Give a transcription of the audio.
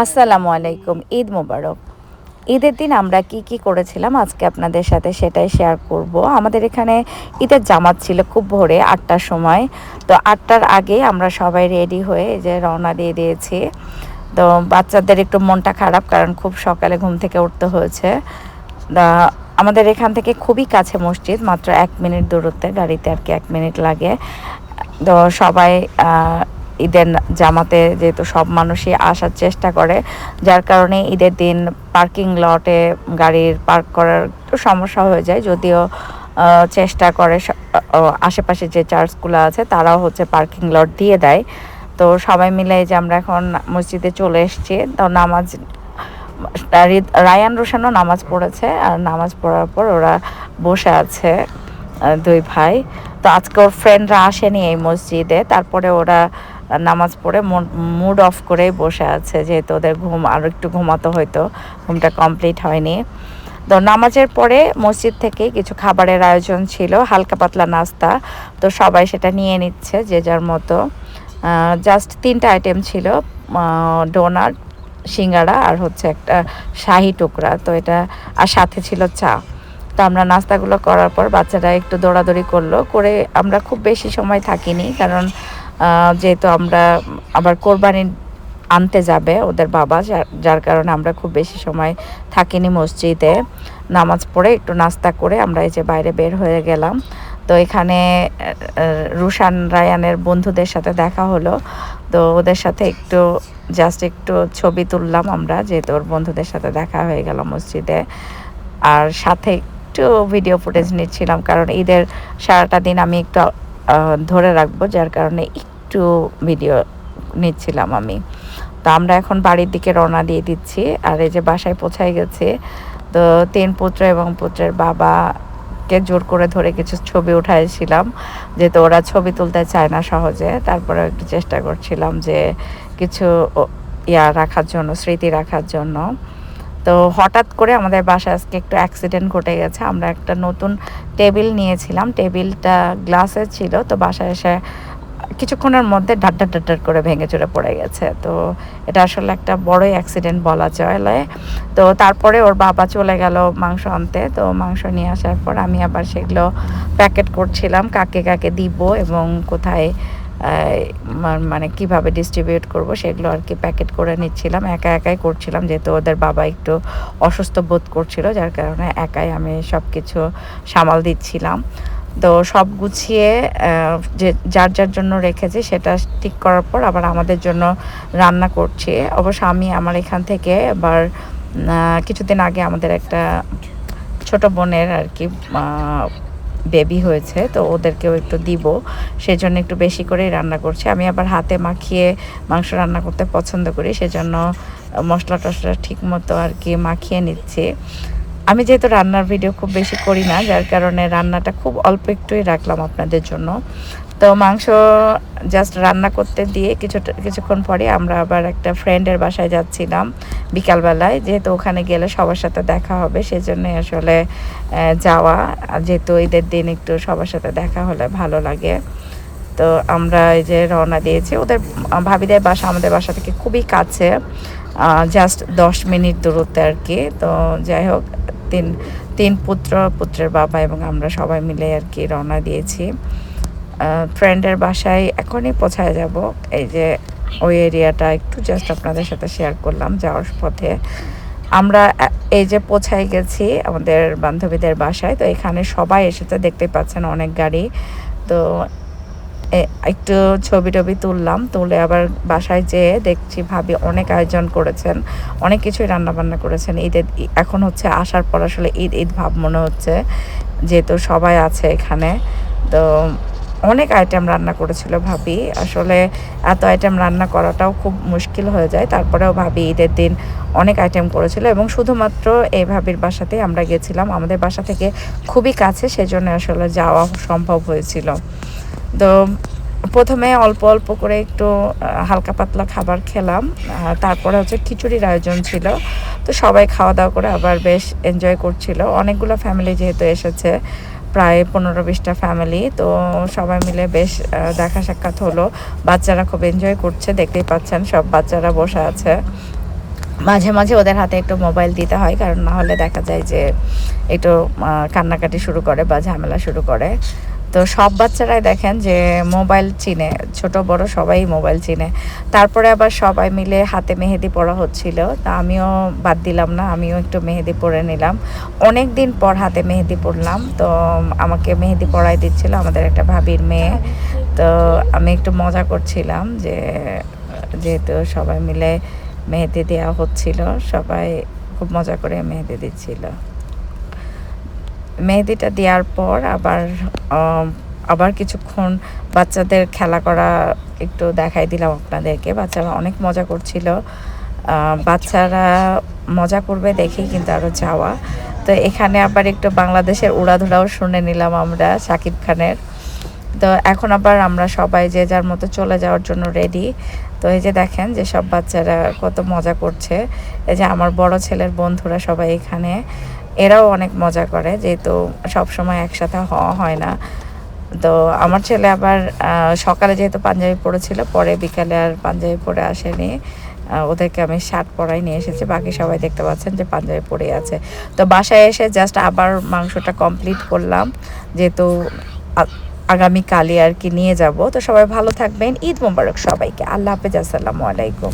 আসসালামু আলাইকুম, ঈদ মোবারক। ঈদের দিন আমরা কি কি করেছিলাম আজকে আপনাদের সাথে সেটাই শেয়ার করব। আমাদের এখানে ঈদের জামাত ছিল খুব ভোরে আটটার সময়। তো আটটার আগে আমরা সবাই রেডি হয়ে যে রওনা দিয়ে দিয়েছি। তো বাচ্চাদের একটু মনটা খারাপ কারণ খুব সকালে ঘুম থেকে উঠতে হয়েছে। আমাদের এখান থেকে খুবই কাছে মসজিদ, মাত্র এক মিনিট দূরত্বে, গাড়িতে আর কি এক মিনিট লাগে। তো সবাই ঈদের জামাতে যেহেতু সব মানুষই আসার চেষ্টা করে, যার কারণে ঈদের দিন পার্কিং লটে গাড়ির পার্ক করার একটু সমস্যা হয়ে যায়। যদিও চেষ্টা করে আশেপাশে যে চার্চগুলো আছে তারাও হচ্ছে পার্কিং লট দিয়ে দেয়। তো সবাই মিলে যে আমরা এখন মসজিদে চলে এসেছি, তো নামাজ রায়ান রোশানও নামাজ পড়েছে আর নামাজ পড়ার পর ওরা বসে আছে দুই ভাই। তো আজকে ওর ফ্রেন্ডরা আসেনি এই মসজিদে, তারপরে ওরা নামাজ পড়ে মুড অফ করেই বসে আছে, যেহেতু ওদের ঘুম আরও একটু ঘুমাতো হয়তো, ঘুমটা কমপ্লিট হয়নি। তো নামাজের পরে মসজিদ থেকে কিছু খাবারের আয়োজন ছিল, হালকা পাতলা নাস্তা, তো সবাই সেটা নিয়ে নিচ্ছে যে যার মতো। জাস্ট তিনটা আইটেম ছিল ডোনাট সিঙ্গাড়া আর হচ্ছে একটা শাহি টুকরা, তো এটা, আর সাথে ছিল চা। তো আমরা নাস্তাগুলো করার পর বাচ্চারা একটু দৌড়াদৌড়ি করল, করে আমরা খুব বেশি সময় থাকিনি, কারণ যেহেতু আমরা আবার কোরবানি আনতে যাবে ওদের বাবা, যার- কারণে আমরা খুব বেশি সময় থাকিনি মসজিদে। নামাজ পড়ে একটু নাস্তা করে আমরা এই যে বাইরে বের হয়ে গেলাম। তো এখানে রুশান, রায়ানের বন্ধুদের সাথে দেখা হলো। তো ওদের সাথে একটু জাস্ট একটু ছবি তুললাম আমরা, যেহেতু ওর বন্ধুদের সাথে দেখা হয়ে গেল মসজিদে। আর সাথে একটু ভিডিও ফুটেজ নিচ্ছিলাম, কারণ ঈদের সারাটা দিন আমি একটু ধরে রাখব, যার কারণে একটু ভিডিও নিচ্ছিলাম আমি। তো আমরা এখন বাড়ির দিকে রওনা দিয়ে দিচ্ছি। আর এই যে বাসায় পৌঁছায় গেছে, তো তিন পুত্র এবং পুত্রের বাবাকে জোর করে ধরে কিছু ছবি উঠাইছিলাম, যেহেতু ওরা ছবি তুলতে চায় না সহজে। তারপরে একটু চেষ্টা করছিলাম যে কিছু ইয়া রাখার জন্য, স্মৃতি রাখার জন্য। তো হঠাৎ করে আমাদের বাসায় আজকে একটু অ্যাক্সিডেন্ট ঘটে গেছে। আমরা একটা নতুন টেবিল নিয়েছিলাম। টেবিলটা গ্লাসের ছিল, তো বাসায় এসে কিছুক্ষণের মধ্যে ডাড্ডার ডাড্ডার করে ভেঙে চুরে পড়ে গেছে। তো এটা আসলে একটা বড়ই অ্যাক্সিডেন্ট বলা চলে। তো তারপরে ওর বাবা চলে গেল মাংস আনতে। তো মাংস নিয়ে আসার পর আমি আবার সেগুলো প্যাকেট করছিলাম, কাকে কাকে দিব এবং কোথায় মানে কীভাবে ডিস্ট্রিবিউট করব সেগুলো আর কি প্যাকেট করে নিচ্ছিলাম। একা একাই করছিলাম, যেহেতু ওদের বাবা একটু অসুস্থ বোধ করছিল, যার কারণে একাই আমি সব কিছু সামাল দিচ্ছিলাম। তো সব গুছিয়ে যে যার যার জন্য রেখেছি সেটা ঠিক করার পর আবার আমাদের জন্য রান্না করছি। অবশ্য আমি আমার এখান থেকে আবার কিছুদিন আগে আমাদের একটা ছোট বোনের আর কি বেবি হয়েছে, তো ওদেরকেও একটু দিব। সেজন্য একটু বেশি করেই রান্না করছি। আমি আবার হাতে মাখিয়ে মাংস রান্না করতে পছন্দ করি, সেজন্য মশলা টশলা ঠিক মতো আর কি মাখিয়ে নিচ্ছি। আমি যেহেতু রান্নার ভিডিও খুব বেশি করি না, যার কারণে রান্নাটা খুব অল্প একটুই রাখলাম আপনাদের জন্য। তো মাংস জাস্ট রান্না করতে দিয়ে কিছুটা কিছুক্ষণ পরে আমরা আবার একটা ফ্রেন্ডের বাসায় যাচ্ছিলাম বিকালবেলায়। যেহেতু ওখানে গেলে সবার সাথে দেখা হবে সেজন্যই আসলে যাওয়া। যেহেতু ঈদের দিন একটু সবার সাথে দেখা হলে ভালো লাগে। তো আমরা এই যে রওনা দিয়েছি, ওদের ভাবিদের বাসা আমাদের বাসা থেকে খুবই কাছে জাস্ট দশ মিনিট দূরত্বে আর কি। তো যাই হোক, তিন তিন পুত্র, পুত্রের বাবা এবং আমরা সবাই মিলে আর কি রওনা দিয়েছি। ফ্রেন্ডের বাসায় এখনই পৌঁছায় যাব। এই যে ওই এরিয়াটা একটু জাস্ট আপনাদের সাথে শেয়ার করলাম যাওয়ার পথে। আমরা এই যে পৌঁছায় গেছি আমাদের বান্ধবীদের বাসায়, তো এখানে সবাই এসেছে দেখতে পাচ্ছেন অনেক গাড়ি। তো একটু ছবি টবি তুললাম, তুলে আবার বাসায় যেয়ে দেখছি ভাবি অনেক আয়োজন করেছেন, অনেক কিছুই রান্না বান্না করেছেন। ঈদের এখন হচ্ছে আসার পর আসলে ঈদ ঈদ ভাব মনে হচ্ছে, যেহেতু সবাই আছে এখানে। তো অনেক আইটেম রান্না করেছিল ভাবি। আসলে এত আইটেম রান্না করাটাও খুব মুশকিল হয়ে যায়। তারপরেও ভাবি ঈদের দিন অনেক আইটেম করেছিল এবং শুধুমাত্র এই ভাবির বাসাতেই আমরা গেছিলাম। আমাদের বাসা থেকে খুবই কাছে, সেজন্য আসলে যাওয়া সম্ভব হয়েছিল। তো প্রথমে অল্প অল্প করে একটু হালকা পাতলা খাবার খেলাম। তারপরে হচ্ছে খিচুড়ির আয়োজন ছিল। তো সবাই খাওয়া দাওয়া করে আবার বেশ এনজয় করছিল। অনেকগুলো ফ্যামিলি যেহেতু এসেছে প্রায় পনেরো বিশটা ফ্যামিলি তো সবাই মিলে বেশ দেখা সাক্ষাৎ হলো। বাচ্চারা খুব এনজয় করছে, দেখতেই পাচ্ছেন সব বাচ্চারা বসে আছে। মাঝে মাঝে ওদের হাতে একটু মোবাইল দিতে হয়, কারণ না হলে দেখা যায় যে একটু কান্নাকাটি শুরু করে বা ঝামেলা শুরু করে। তো সব বাচ্চারাই দেখেন যে মোবাইল চিনে, ছোট, বড় সবাই মোবাইল চিনে। তারপরে আবার সবাই মিলে হাতে মেহেদি পড়া হচ্ছিল। তা আমিও বাদ দিলাম না, আমিও একটু মেহেদি পরে নিলাম। অনেক দিন পর হাতে মেহেদি পরলাম। তো আমাকে মেহেদি পড়াই দিচ্ছিল আমাদের একটা ভাবির মেয়ে। তো আমি একটু মজা করছিলাম যে, যেহেতু সবাই মিলে মেহেদি দেওয়া হচ্ছিল, সবাই খুব মজা করে মেহেদি দিচ্ছিল। মেহেদিটা দেওয়ার পর আবার আবার কিছুক্ষণ বাচ্চাদের খেলা করা একটু দেখাই দিলাম আপনাদেরকে। বাচ্চারা অনেক মজা করছিল। বাচ্চারা মজা করবে দেখেই কিন্তু আরও যাওয়া। তো এখানে আবার একটু বাংলাদেশের উড়াধুরাও শুনে নিলাম আমরা শাকিব খানের। তো এখন আবার আমরা সবাই যে যার মতো চলে যাওয়ার জন্য রেডি তো এই যে দেখেন যে সব বাচ্চারা কত মজা করছে। এই যে আমার বড় ছেলের বন্ধুরা সবাই এখানে। এরাও অনেক মজা করে, যেহেতু সবসময় একসাথে হওয়া হয় না। তো আমার ছেলে আবার সকালে যেহেতু পাঞ্জাবি পরেছিল পরে বিকালে আর পাঞ্জাবি পরে আসেনি। ওদেরকে আমি শার্ট পরাই নিয়ে এসেছি, বাকি সবাই দেখতে পাচ্ছেন যে পাঞ্জাবি পরে আছে। তো বাসায় এসে জাস্ট আবার মাংসটা কমপ্লিট করলাম, যেহেতু আগামীকালই আর কি নিয়ে যাব। তো সবাই ভালো থাকবেন, ঈদ মোবারক সবাইকে। আল্লাহ হাফেজ, আসসালামু আলাইকুম।